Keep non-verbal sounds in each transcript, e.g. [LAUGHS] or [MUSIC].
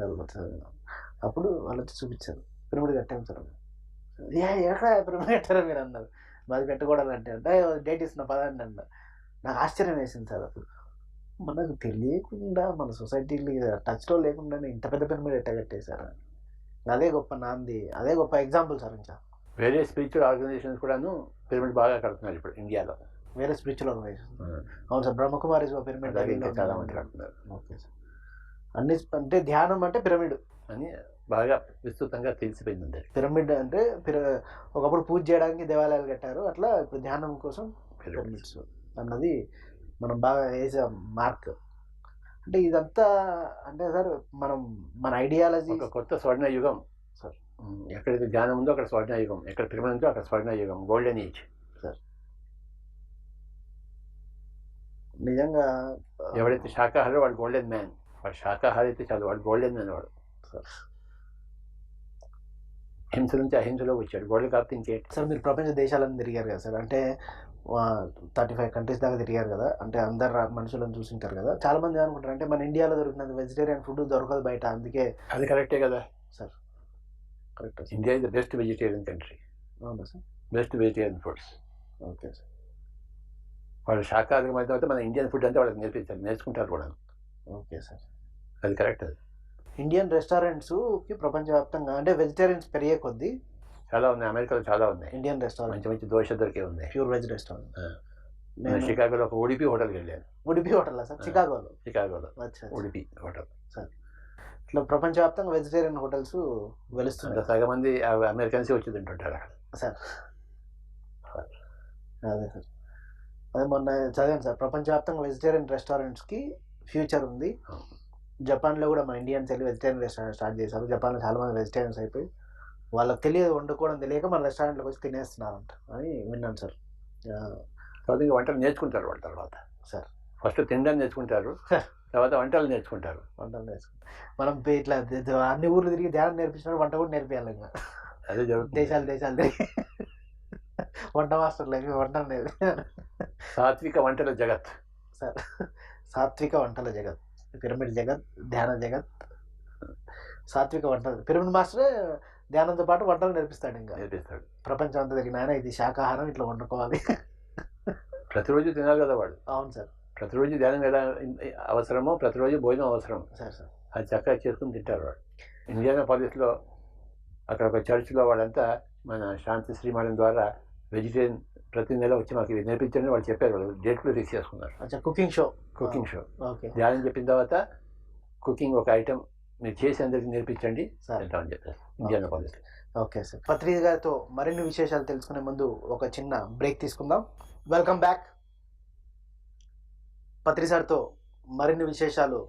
వెళ్ళిపోతుంది అప్పుడు వాళ్ళు వచ్చి చూపించారు పిరమిడ్ కట్టాము సార్ ఎక్కడ పిరమిడ్ కట్టారా మీరు అన్నారు. మాది కట్టకూడదు అంటే అంటే డేట్ ఇస్తున్న పదండి అన్న నాకు ఆశ్చర్యం వేసింది సార్ అప్పుడు. మనకు తెలియకుండా మన సొసైటీకి టచ్లో లేకుండానే ఇంత పెద్ద పిరమిడ్ ఎట్ట కట్టేశారు? అదే గొప్ప నాంది అదే గొప్ప ఎగ్జాంపుల్ సార్ ఇంకా. వేరే స్పిరిచువల్ ఆర్గనైజేషన్స్ కూడాను పిరమిడ్ బాగా కడుతున్నారు ఇప్పుడు ఇండియాలో. వేరే స్పిరిచువల్ ఆర్గనైజేషన్ అవును సార్ బ్రహ్మకుమారి పిరమిడ్ చాలా మంది కడుతున్నారు. Okay sir. అన్ని అంటే ధ్యానం అంటే పిరమిడ్. అని బాగా విస్తృతంగా తెలిసిపోయింది పిరమిడ్ అంటే పిర ఒకప్పుడు పూజ చేయడానికి దేవాలయాలు కట్టారు. అట్లా ఇప్పుడు ధ్యానం కోసం పిరమిడ్స్. అన్నది మనం బాగా వేసాం మార్క్. అంటే ఇదంతా అంటే సార్ మనం మన ఐడియాలజీ ఒక కొత్త స్వర్ణ యుగం. సార్. ఎక్కడైతే ధ్యానం ఉందో అక్కడ స్వర్ణ యుగం. ఎక్కడ పిరమిడ్ ఉందో అక్కడ స్వర్ణ యుగం. గోల్డెన్ ఏజ్ నిజంగా ఎవడైతే శాకాహారి వాడు గోల్డెన్ మ్యాన్ వాడు శాకాహారి అయితే చాలు వాడు గోల్డెన్ మ్యాన్ వాడు సార్. హింస నుంచి అహింసలో వచ్చాడు. గోల్డ్ కాకపోతే ఇంకేంటి? సార్ మీరు ప్రపంచ దేశాలను తిరిగారు కదా సార్. అంటే థర్టీ ఫైవ్ కంట్రీస్ దాకా తిరిగారు కదా. అంటే అందరు మనుషులను చూసింటారు కదా. చాలా మంది అనుకుంటారు అంటే మన ఇండియాలో దొరికినది వెజిటేరియన్ ఫుడ్ దొరకదు బయట. అందుకే అది కరెక్టే కదా. Sir. Correct India is the best vegetarian country. అవునా sir? Best vegetarian foods. Okay sir. వాళ్ళు అయిన తర్వాత మన ఇండియన్ ఫుడ్ అంతా వాళ్ళకి నేర్పించారు నేర్చుకుంటారు కూడా. Okay sir. అది కరెక్ట్ అది. ఇండియన్ రెస్టారెంట్స్కి ప్రపంచవ్యాప్తంగా అంటే వెజిటేరియన్స్ పెరిగే కొద్దీ చాలా ఉన్నాయి. అమెరికాలో చాలా ఉన్నాయి. Indian restaurant. మంచి మంచి దోశ దొరికే ఉన్నాయి. Pure veg restaurant. నేను షికాగోలో ఒక ఉడిపి హోటల్కి వెళ్ళాను. Udupi hotel sir. చికాగోలో? షికాగోలో అచ్చా ఉడిపి హోటల్. ఇట్లా ప్రపంచవ్యాప్తంగా వెజిటేరియన్ హోటల్స్ వెలుస్తున్నాయి. సగం మంది అమెరికన్స్ వచ్చి తింటుంటారు అక్కడ. సార్. అదే సార్. అదే మొన్న చదివాను సార్. ప్రపంచవ్యాప్తంగా వెజిటేరియన్ రెస్టారెంట్స్కి ఫ్యూచర్ ఉంది. జపాన్లో కూడా మన ఇండియన్స్ వెళ్ళి వెజిటేరియన్ రెస్టారెంట్ స్టార్ట్ చేశారు. జపాన్లో చాలా మంది వెజిటేరియన్స్ అయిపోయి వాళ్ళకి తెలియదు వండుకోవడం తెలియక మన రెస్టారెంట్లోకి వచ్చి తినేస్తున్నారంట. అని విన్నాను సార్. వంటలు నేర్చుకుంటారు వాళ్ళ తర్వాత. సార్. ఫస్ట్ తినడం నేర్చుకుంటారు. తర్వాత వంటలు నేర్చుకుంటారు. వంటలు నేర్చుకుంటాం మనం ఇట్లా అన్ని ఊర్లు తిరిగి ధ్యానం నేర్పించినప్పుడు వంట కూడా నేర్పియాలి ఇంకా. అదే జరుగుతుంది. దేశాలు దేశాలు తిరిగి. వంట మాస్టర్లకి వంటలు నేర్పి సాత్విక వంటల జగత్. సార్. సాత్విక వంటల జగత్. పిరమిడ్ జగత్ ధ్యాన జగత్ సాత్విక వంటలు. పిరమిడ్ మాస్టరే ధ్యానంతో పాటు వంటలు నేర్పిస్తాడు ఇంకా. నేర్పిస్తాడు. ప్రపంచం అంతా తిరిగిన ఆయన ఇది శాకాహారం ఇట్లా వండుకోవాలి. ప్రతిరోజు తినాలి కదా వాడు. అవును సార్. ప్రతిరోజు ధ్యానం ఎలా అవసరమో ప్రతిరోజు భోజనం అవసరం. Sir sir. అది చక్కగా చేసుకుని తింటారు వాడు. ఇండియానా పాలిస్లో అక్కడ ఒక చర్చ్లో వాళ్ళంతా మన శాంతి శ్రీమానం ద్వారా వెజిటేరియన్ ప్రతి నెల వచ్చి మాకు ఇవి నేర్పించండి వాళ్ళు చెప్పారు వాళ్ళు డేట్లు ఫిక్స్ చేసుకున్నారు. Cooking show. Cooking show. Okay. ధ్యానం చెప్పిన తర్వాత కుకింగ్ ఒక ఐటెం మీరు చేసి అందరికి నేర్పించండి తింటామని చెప్పారు. Indiana polish. Okay sir. పత్రిక గారితో మరిన్ని విశేషాలు తెలుసుకునే ముందు ఒక చిన్న బ్రేక్ తీసుకుందాం. Welcome back. పత్రి సార్తో మరిన్ని విశేషాలు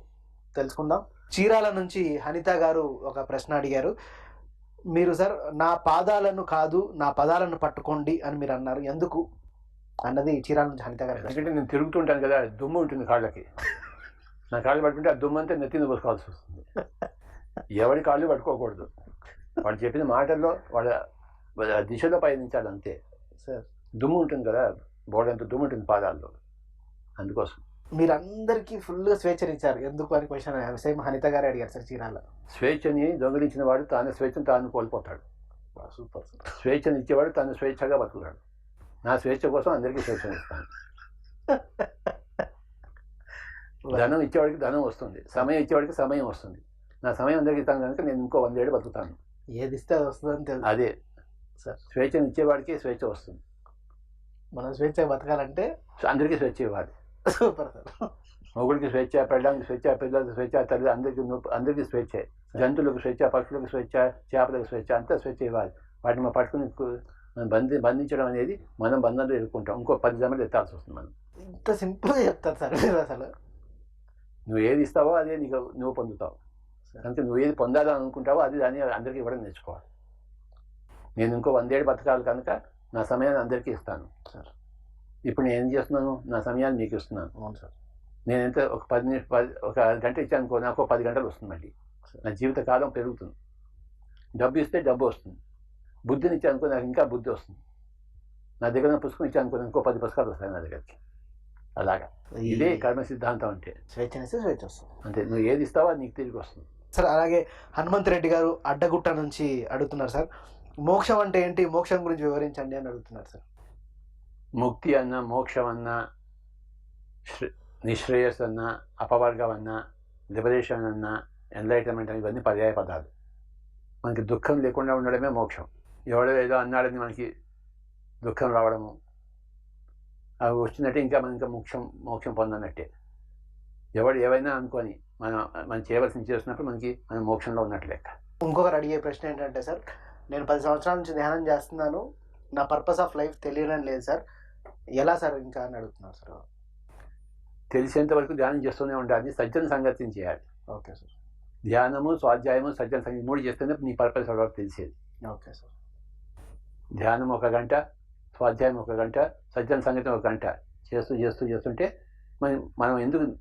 తెలుసుకుందాం. చీరాల నుంచి హనిత గారు ఒక ప్రశ్న అడిగారు. మీరు సార్ నా పాదాలను కాదు నా పదాలను పట్టుకోండి అని మీరు అన్నారు. ఎందుకు? అన్నది చీరాల నుంచి హనిత గారు. ఎందుకంటే నేను తిరుగుతుంటాను కదా దుమ్ము ఉంటుంది కాళ్ళకి. నా కాళ్ళు పట్టుకుంటే ఆ దుమ్ము అంతా నెత్తిన పోసుకోవాల్సి వస్తుంది. ఎవరి కాళ్ళు పట్టుకోకూడదు. వాళ్ళు చెప్పిన మాటల్లో వాళ్ళ దిశలో పయనించాలి అంతే సార్. దుమ్ము ఉంటుంది కదా బోర్డు అంత దుమ్ము ఉంటుంది పాదాల్లో. అందుకోసం. మీరందరికీ ఫుల్గా స్వేచ్ఛనిచ్చారు. ఎందుకు అని క్వశ్చన్ సేమ్ హనిత గారు అడిగారు సార్ చీరాల. స్వేచ్ఛని దొంగిలించిన వాడు తాను స్వేచ్ఛను తాను కోల్పోతాడు. సూపర్ స్వేచ్ఛను ఇచ్చేవాడు తాను స్వేచ్ఛగా బతుకుతాడు. నా స్వేచ్ఛ కోసం అందరికీ స్వేచ్ఛను ఇస్తాను [LAUGHS] ధనం ఇచ్చేవాడికి ధనం వస్తుంది. సమయం ఇచ్చేవాడికి సమయం వస్తుంది. నా సమయం అందరికీ ఇస్తాను కనుక నేను ఇంకో వందేళ్ళు బతుకుతాను. ఏది ఇస్తే అది వస్తుందని తెలుసు అదే. సార్. స్వేచ్ఛను ఇచ్చేవాడికి స్వేచ్ఛ వస్తుంది. మనం స్వేచ్ఛ బతకాలంటే అందరికీ స్వేచ్ఛ ఇవ్వాలి. Super sir. మొగుడికి స్వేచ్ఛ పెళ్ళడానికి స్వేచ్ఛ పిల్లలకి స్వేచ్ఛ తల్లి అందరికీ అందరికీ స్వేచ్ఛ. జంతువులకు స్వేచ్ఛ పక్షులకు స్వేచ్ఛ చేపలకు స్వేచ్ఛ అంతా స్వేచ్ఛ ఇవ్వాలి. వాటిని మనం పట్టుకుని బంధి బంధించడం అనేది మనం బంధంలో ఎదుర్కొంటాం. ఇంకో పది జన్మలు ఎత్తాల్సి వస్తుంది మనం ఇంత సింపుల్గా చెప్తారు సార్ మీరు అసలు. నువ్వు ఏది ఇస్తావో అదే నీకు నువ్వు పొందుతావు. అంటే నువ్వు ఏది పొందాలని అనుకుంటావో అది దాన్ని అందరికీ ఇవ్వడం నేర్చుకోవాలి. నేను ఇంకో వందేళ్ళు బతకాలి కనుక నా సమయాన్ని అందరికీ ఇస్తాను. ఇప్పుడు నేను ఏం చేస్తున్నాను? నా సమయాన్ని మీకు ఇస్తున్నాను. అవును సార్. నేను ఎంత ఒక పది నిమిషం పది ఒక గంట ఇచ్చాను అనుకో నాకు పది గంటలు వస్తుంది మళ్ళీ. నా జీవిత కాలం పెరుగుతుంది. డబ్బు ఇస్తే డబ్బు వస్తుంది. బుద్ధిని ఇచ్చాను అనుకో నాకు ఇంకా బుద్ధి వస్తుంది. నా దగ్గర పుస్తకం ఇచ్చాను అనుకో ఇంకో పది పుస్తకాలు వస్తాయి నా దగ్గరికి. అలాగా. ఇదే కర్మ సిద్ధాంతం అంటే. స్వేచ్ఛనిస్తే స్వేచ్ఛ వస్తుంది. అంటే నువ్వు ఏది ఇస్తావో అది నీకు తిరిగి వస్తుంది. సార్ అలాగే హనుమంత్ రెడ్డి గారు అడ్డగుట్ట నుంచి అడుగుతున్నారు సార్. మోక్షం అంటే ఏంటి? మోక్షం గురించి వివరించండి అని అడుగుతున్నారు సార్. ముక్తి అన్న మోక్షం ನಿಶ್ರೇಯಸ್ಸನ್ನು శ్రే- నిశ్రేయస్ అన్న లిబరేషన్ అన్న ఎన్లైటన్మెంట్ అని ఇవన్నీ పర్యాయ పదాలు మనకి దుఃఖం లేకుండా ఉండడమే మోక్షం ఎవడో ఏదో అన్నాడని మనకి దుఃఖం రావడము అవి వచ్చినట్టే ఇంకా మనం ఇంకా మోక్షం మోక్షం పొందనట్టే ఎవడు ఏవైనా అనుకొని మనం మనం చేయవలసింది చేస్తున్నప్పుడు మనకి మనం మోక్షంలో ఉన్నట్టు లెక్క ఇంకొకరు అడిగే ప్రశ్న ఏంటంటే సార్ నేను పది సంవత్సరాల నుంచి ధ్యానం చేస్తున్నాను నా పర్పస్ ఆఫ్ లైఫ్ తెలియడం లేదు సార్ ఎలా సార్ ఇంకా అని అడుగుతున్నారు సార్? తెలిసేంత వరకు ధ్యానం చేస్తూనే ఉండాలి సజ్జన సంగతిని చేయాలి. Okay sir. ధ్యానము స్వాధ్యాయము సజ్జన సంగతి మూడు చేస్తేనే నీ పర్పస్ వరకు తెలిసేది. Okay sir. ధ్యానం ఒక గంట స్వాధ్యాయం ఒక గంట సజ్జన సంగీతం ఒక గంట. చేస్తూ చేస్తూ చేస్తుంటే మనం మనం ఎందుకు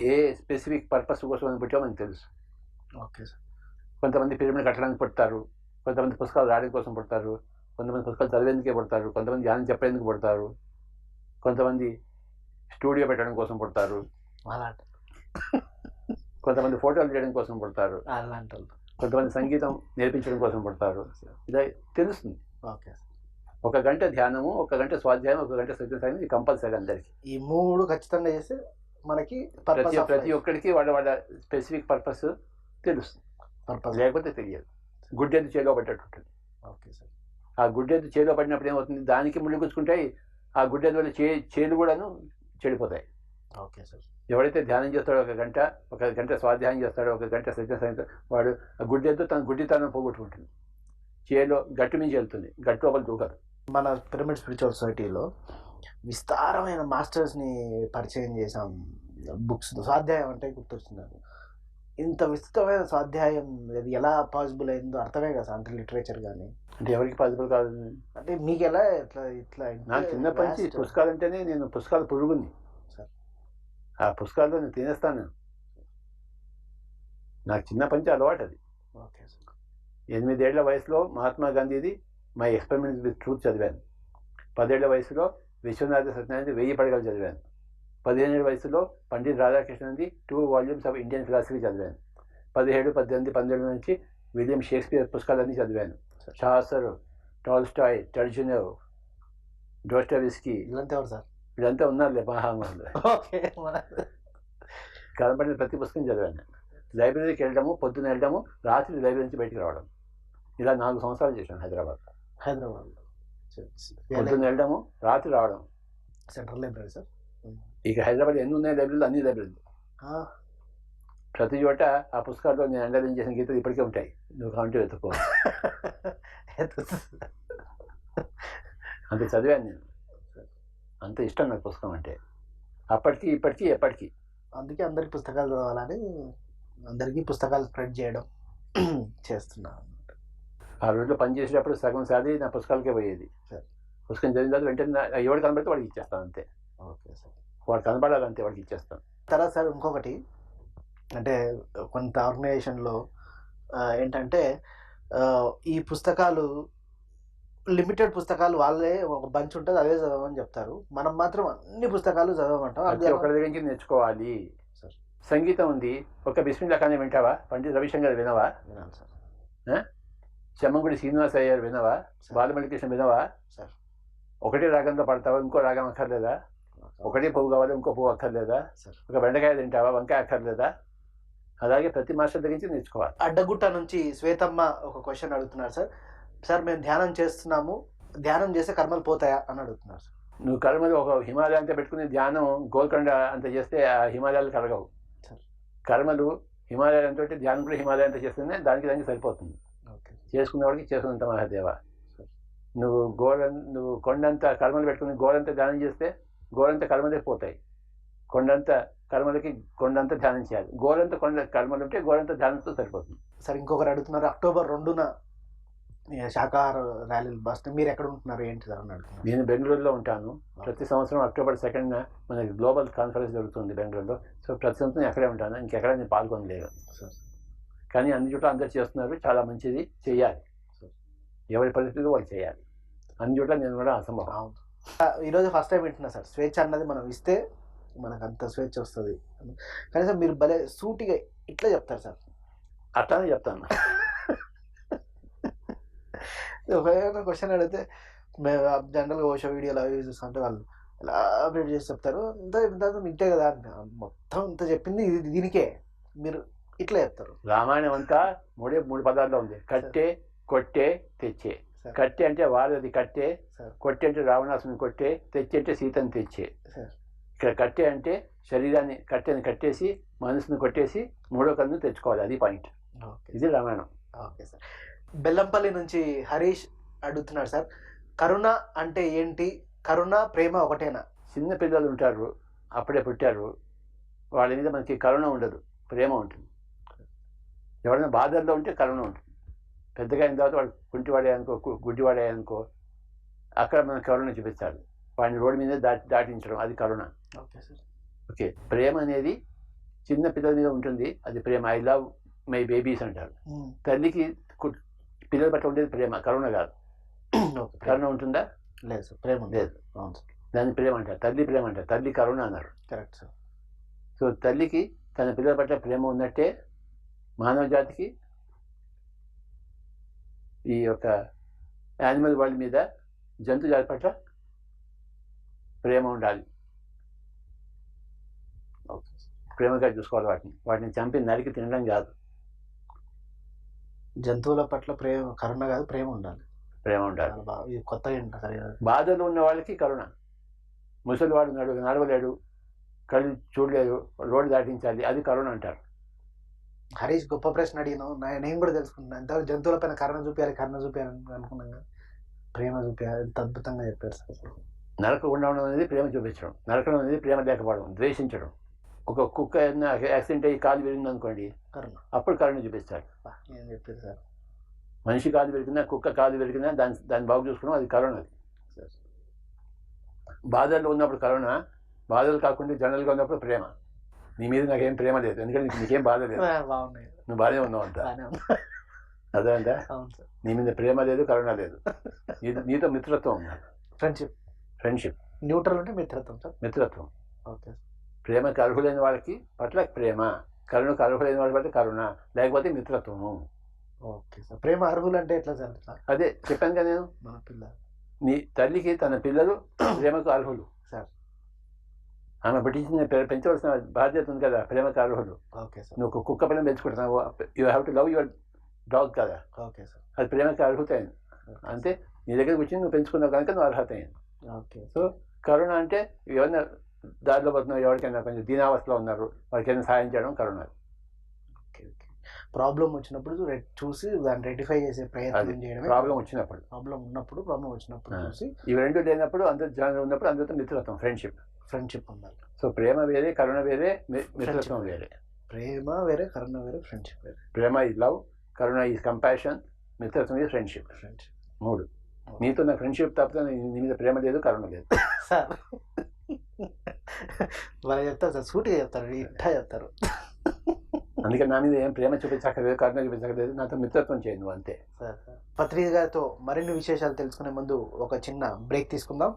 ఏ స్పెసిఫిక్ పర్పస్ కోసం పుట్టామో మనకు తెలుసు. Okay sir. కొంతమంది పిరమిడ్ కట్టడానికి పుడతారు కొంతమంది పుస్తకాలు రాయడం కోసం పుడతారు కొంతమంది పుస్తకాలు చదివేందుకే పుడతారు కొంతమంది ధ్యానం చెప్పేందుకు పుడతారు కొంతమంది స్టూడియో పెట్టడం కోసం పుడతారు. అలాంటి కొంతమంది ఫోటోలు చేయడం కోసం పుడతారు. అలాంటి వాళ్ళు కొంతమంది సంగీతం నేర్పించడం కోసం పుడతారు. ఇలా తెలుస్తుంది. ఓకే ఒక గంట ధ్యానము ఒక గంట స్వాధ్యాయం ఒక గంట సంగీతం ఇది కంపల్సరీ అందరికీ. ఈ మూడు ఖచ్చితంగా చేస్తే మనకి ప్రతి ప్రతి ఒక్కరికి వాళ్ళ వాళ్ళ స్పెసిఫిక్ పర్పస్ తెలుస్తుంది. పర్పస్ లేకపోతే తెలియదు. గుడ్డెద్దు చేలో పడ్డట్టు ఉంటుంది. Okay sir. ఆ గుడ్డెద్దు చేలో పడినప్పుడు ఏమవుతుంది? దానికి ముళ్ళు గుచ్చుకుంటాయి. ఆ గుడ్డెద్దు వల్ల చే చేలు కూడాను చెడిపోతాయి. Okay sir. ఎవరైతే ధ్యానం చేస్తాడో ఒక గంట ఒక గంట స్వాధ్యాయం చేస్తాడో ఒక గంట సజ్జన సంగీతం వాడు ఆ గుడ్డెద్దు తన గుడ్డితనం పోగొట్టుకుంటుంది. చేలో గట్టు మించి వెళ్తుంది. గట్టు లోపల దూకదు. మన పిరమిడ్ స్పిరిచువల్ సొసైటీలో విస్తారమైన మాస్టర్స్ని పరిచయం చేసాం బుక్స్ స్వాధ్యాయం అంటే గుర్తొస్తుంది నాకు. ఇంత విస్తృతమైన స్వాధ్యాయం అది ఎలా పాసిబుల్ అయిందో అర్థమే కదా అంటే లిటరేచర్ కానీ అంటే ఎవరికి పాసిబుల్ కాదు? అంటే మీకు ఎలా ఇట్లా ఇట్లా నాకు చిన్నప్పటి నుంచి పుస్తకాలు అంటేనే నేను పుస్తకాలు పురుగుంది. సార్. ఆ పుస్తకాల్లో నేను తినేస్తాను నాకు చిన్నప్పటి నుంచి అలవాటు అది. Okay sir. ఎనిమిదేళ్ళ వయసులో మహాత్మా గాంధీది మై ఎక్స్పెరిమెంట్ విత్ ట్రూత్ చదివాను. పదేళ్ళ వయసులో విశ్వనాథ సత్యనారాయణ వెయ్యి పడగలు చదివాను. పదిహేనేళ్ళ వయసులో Pandit రాధాకృష్ణన్ది two volumes of Indian philosophy చదివాను. పదిహేడు పద్దెనిమిది పన్నెండు నుంచి విలియం షేక్స్పియర్ పుస్తకాలన్నీ చదివాను. చాసర్ టాల్స్టాయ్ టర్జునవ్ డోస్టవిస్కీ ఇదంతా సార్? ఇదంతా ఉన్నారులే ఓకే. కనబడిన ప్రతి పుస్తకం చదివాను. లైబ్రరీకి వెళ్ళడము పొద్దున వెళ్ళడము రాత్రి లైబ్రరీ నుంచి బయటికి రావడం. ఇలా నాలుగు సంవత్సరాలు చేశాను హైదరాబాద్. హైదరాబాద్ పొద్దున్న వెళ్ళడము రాత్రి రావడం. Central library sir? ఇక హైదరాబాద్ ఎన్ని ఉన్నాయి లైబ్రరీలు? అన్ని లైబ్రరీలు. ప్రతి చోట ఆ పుస్తకాల్లో నేను అండర్లైన్ చేసిన గీతలు ఇప్పటికే ఉంటాయి. నువ్వు కావాలంటే వెతుక్కో. అంత చదివాను నేను. అంత ఇష్టం నాకు పుస్తకం అంటే. అప్పటికి ఇప్పటికీ ఎప్పటికీ. అందుకే అందరికి పుస్తకాలు చదవాలని అందరికీ పుస్తకాలు స్ప్రెడ్ చేయడం చేస్తున్నాను ఆ రోజుల్లో పనిచేసేటప్పుడు సగం సాది నా పుస్తకాలకే పోయేది. సరే. పుస్తకం చదివిన తర్వాత వెంటనే ఎవడు కనబడితే వాడికి ఇచ్చేస్తాను అంతే. Okay sir. వాడు కనబడాలంతే వాడికి ఇచ్చేస్తాను. తర్వాత సార్ ఇంకొకటి అంటే కొంత ఆర్గనైజేషన్లో ఏంటంటే ఈ పుస్తకాలు లిమిటెడ్ పుస్తకాలు వాళ్ళే ఒక బంచ్ ఉంటుంది అదే చదవమని చెప్తారు. మనం మాత్రం అన్ని పుస్తకాలు చదవమంటాం. అది ఒక్కరి దగ్గర నుంచి నేర్చుకోవాలి. సరే. సంగీతం ఉంది. ఒక బిస్మిల్లా ఖానే వింటావా? పండిత్ రవిశంకర్ వినవా? వినాలి సార్. చెమ్మంగుడి శ్రీనివాస అయ్యర్ వినవా? సార్. బాలమల్లికృష్ణ వినవా? సార్. ఒకటే రాగంలో పడతావా? ఇంకో రాగం అక్కర్లేదా? ఒకటే పువ్వు కావాలి ఇంకో పువ్వు అక్కర్లేదా? సార్. ఒక బెండకాయ తింటావా? వంకాయ అక్కర్లేదా? అలాగే ప్రతి మాస్టర్ దగ్గర నుంచి నేర్చుకోవాలి. అడ్డగుట్ట నుంచి శ్వేతమ్మ ఒక క్వశ్చన్ అడుగుతున్నారు సార్. సార్ మేము ధ్యానం చేస్తున్నాము. ధ్యానం చేస్తే కర్మలు పోతాయా? అని అడుగుతున్నారు సార్. నువ్వు కర్మలు ఒక హిమాలయ అంతా పెట్టుకుని ధ్యానం గోల్కొండ అంత చేస్తే ఆ హిమాలయాలు కలగవు సరే. కర్మలు హిమాలయంతో ధ్యానం కూడా హిమాలయం అంతా చేస్తేనే దానికి దానికి సరిపోతుంది. ఓకే. చేసుకునేవాడికి చేసుకున్నంత మహాదేవ. నువ్వు గోడ నువ్వు కొండంత కర్మలు పెట్టుకుని గోడంత ధ్యానం చేస్తే గోడంత కర్మలే పోతాయి. కొండంత కర్మలకి కొండంత ధ్యానం చేయాలి. గోడంత కొండ కర్మలు ఉంటే గోడంత ధ్యానంతో సరిపోతుంది. సార్ ఇంకొకరు అడుగుతున్నారు అక్టోబర్ రెండున శాకాహార ర్యాలీలు బస్ మీరు ఎక్కడ ఉంటున్నారు? ఏంటి సార్ అని అడుగుతున్నారు. నేను బెంగళూరులో ఉంటాను. ప్రతి సంవత్సరం అక్టోబర్ సెకండ్న మనకి గ్లోబల్ కాన్ఫరెన్స్ జరుగుతుంది బెంగళూరులో. సో ప్రతి సంవత్సరం నేను అక్కడే ఉంటాను. ఇంకెక్కడ నేను పాల్గొనలేదు. కానీ అన్ని చోట్ల అందరు చేస్తున్నారు. చాలా మంచిది. చేయాలి. ఎవరి పరిస్థితుల్లో వాళ్ళు చేయాలి. అన్ని చోట్ల నేను కూడా అసంభవం. ఈరోజు ఫస్ట్ టైం వింటున్నా సార్. స్వేచ్ఛ అన్నది మనం ఇస్తే మనకు అంత స్వేచ్ఛ వస్తుంది. కనీసం మీరు భలే సూటిగా ఇట్లా చెప్తారు సార్. అట్లానే చెప్తాను. [LAUGHS] ఎవరైనా క్వశ్చన్ అడిగితే మేము జనరల్గా ఓషో వీడియోలు అవి చూస్తుంటే వాళ్ళు ఇలా అప్డేట్ చేసి చెప్తారు. ఇంత ఇంత ఇంతే కదా మొత్తం ఇంత చెప్పింది ఇది దీనికే. మీరు ఇట్లా చెప్తారు. రామాయణం అంతా మూడే మూడు పదాల్లో ఉంది. కట్టే కొట్టే తెచ్చే. సార్ కట్టె అంటే వారది కట్టే సార్. కొట్టె అంటే రావణాసుని కొట్టే తెచ్చే అంటే సీతను తెచ్చే. సార్. ఇక్కడ కట్టె అంటే శరీరాన్ని కట్టెని కట్టేసి మనసుని కొట్టేసి మూడో కన్ను తెచ్చుకోవాలి అది పాయింట్. ఓకే. ఇది రామాయణం. Okay sir. బెల్లంపల్లి నుంచి హరీష్ అడుగుతున్నాడు సార్ కరుణ అంటే ఏంటి? కరుణ ప్రేమ ఒకటేనా? చిన్న పిల్లలు ఉంటారు అప్పుడే పుట్టారు. వాళ్ళ మీద మనకి కరుణ ఉండదు ప్రేమ ఉంటుంది. ఎవరైనా బాధల్లో ఉంటే కరుణ ఉంటుంది. పెద్దగా అయిన తర్వాత వాడు కుంటివాడే అనుకో గుడ్డివాడే అనుకో అక్కడ మన కరుణ చూపిస్తారు. వాడిని రోడ్డు మీద దాటి దాటించడం అది కరుణ. Okay sir. ఓకే. ప్రేమ అనేది చిన్న పిల్లల మీద ఉంటుంది. అది ప్రేమ ఐ లవ్ మై బేబీస్ అంటారు. తల్లికి పిల్లల పట్ల ఉండేది ప్రేమ కరుణ కాదు. కరుణ ఉంటుందా? లేదు సార్ ప్రేమ. లేదు. అవును సార్. దాన్ని ప్రేమ అంటారు. తల్లి ప్రేమ అంటారు. తల్లి కరుణ అన్నారు. Correct sir. సో తల్లికి తన పిల్లల పట్ల ప్రేమ ఉన్నట్టే మానవ జాతికి ఈ యొక్క యానిమల్ వరల్డ్ మీద జంతు జాతి పట్ల ప్రేమ ఉండాలి. ఓకే. ప్రేమగా చూసుకోవాలి వాటిని. వాటిని చంపి నరికి తినడం కాదు. జంతువుల పట్ల ప్రేమ కరుణ కాదు ప్రేమ ఉండాలి. ప్రేమ ఉండాలి. కొత్తగా? బాధలు ఉన్న వాళ్ళకి కరుణ. ముసలివాడు నడు నడవలేడు కళ్ళు చూడలేడు రోడ్డు దాటించాలి అది కరుణ అంటారు. హరీష్ గొప్ప ప్రశ్న అడిగినావు నా- నేను కూడా తెలుసుకున్నాను ఎంత జంతువుల పైన కరుణ చూపించాలి కరుణ చూపించాలి అనుకున్నాం కదా. ప్రేమ చూపించాలి ఎంత అద్భుతంగా చెప్పారు సార్. నరకకుండా ఉండడం అనేది ప్రేమ చూపించడం. నరకడం అనేది ప్రేమ లేకపోవడం ద్వేషించడం. ఒక కుక్క ఏదైనా యాక్సిడెంట్ అయ్యి కాలు విరిగింది అనుకోండి కరుణ. అప్పుడు కరుణ చూపిస్తారు. బా, ఏం చెప్పారు సార్. మనిషి కాలు విరిగినా కుక్క కాలు విరిగినా దాన్ని దాన్ని బాగు చూసుకోవడం అది కరుణ అది. బాధల్లో ఉన్నప్పుడు కరుణ బాధలు కాకుండా జనరల్గా ఉన్నప్పుడు ప్రేమ. నీ మీద నాకేం ప్రేమ లేదు. ఎందుకంటే నీకు- బాధ లేదు. బాగున్నాయి. నువ్వు బాగానే ఉన్నావు అంట. అదే అంట అవును సార్. నీ మీద ప్రేమ లేదు కరుణ లేదు. నీతో మిత్రత్వం ఫ్రెండ్షిప్. ఫ్రెండ్షిప్. న్యూట్రల్ అంటే మిత్రత్వం సార్. మిత్రత్వం. ఓకే ప్రేమకు అర్హులైన వాళ్ళకి పట్ల ప్రేమ. కరుణకు అర్హులైన వాళ్ళ పట్ల కరుణ. లేకపోతే మిత్రత్వము. Okay sir. ప్రేమ అర్హులు అంటే ఎట్లా సార్? అదే చెప్పాను కదా నేను. మన పిల్ల. నీ తల్లికి తన పిల్లలు ప్రేమకు అర్హులు. ఆమె పుట్టించిన పెంచవలసిన బాధ్యత ఉంది కదా ప్రేమకు అర్హులు ఓకే సార్. నువ్వు కుక్క పిల్లని పెంచుకుంటున్నావు you have to love your dog కదా. Okay sir. అది ప్రేమకి అర్హత అయింది అంతే నీ దగ్గరికి వచ్చి నువ్వు పెంచుకున్నావు కనుక నువ్వు అర్హత అయింది ఓకే. సో కరుణ అంటే ఎవరైనా దారిలో పోతున్నారు ఎవరికైనా కొంచెం దీనావస్థలో ఉన్నారు వాళ్ళకైనా సాయం చేయడం కరుణ ఓకే ఓకే. ప్రాబ్లం వచ్చినప్పుడు చూసి దాన్ని రెక్టిఫై చేసే ప్రయత్నం చేయడమే. ప్రాబ్లం వచ్చినప్పుడు. ప్రాబ్లం ఉన్నప్పుడు ప్రాబ్లం వచ్చినప్పుడు. చూసి ఇవి రెండు లేనప్పుడు అందరు జనం ఉన్నప్పుడు అందరితో మిత్రత్వం ఫ్రెండ్షిప్. ఫ్రెండ్షిప్ ఉండాలి సో ప్రేమ వేరే కరుణ వేరే మిత్రత్వం. వేరే. ప్రేమ వేరే కరుణ వేరే ఫ్రెండ్షిప్ వేరే. ప్రేమ ఈజ్ లవ్ కరుణ ఈజ్ కంపాషన్ మిత్రత్వం ఈజ్ ఫ్రెండ్షిప్ ఫ్రెండ్షిప్ మూడు. నీతో నా ఫ్రెండ్షిప్ తప్పితే నీ- మీద ప్రేమ లేదు కరుణ లేదు. సార్. వాళ్ళు చెప్తారు సార్ సూటిగా చెప్తారు ఇట్టా చెప్తారు. అందుకే నా మీద ఏం ప్రేమ చూపించక్కర్లేదు కరుణ చూపించక్కర్లేదు నాతో మిత్రత్వం చేయి నువ్వు అంతే. సార్ పత్రిక గారితో మరిన్ని విశేషాలు తెలుసుకునే ముందు ఒక చిన్న బ్రేక్ తీసుకుందాం.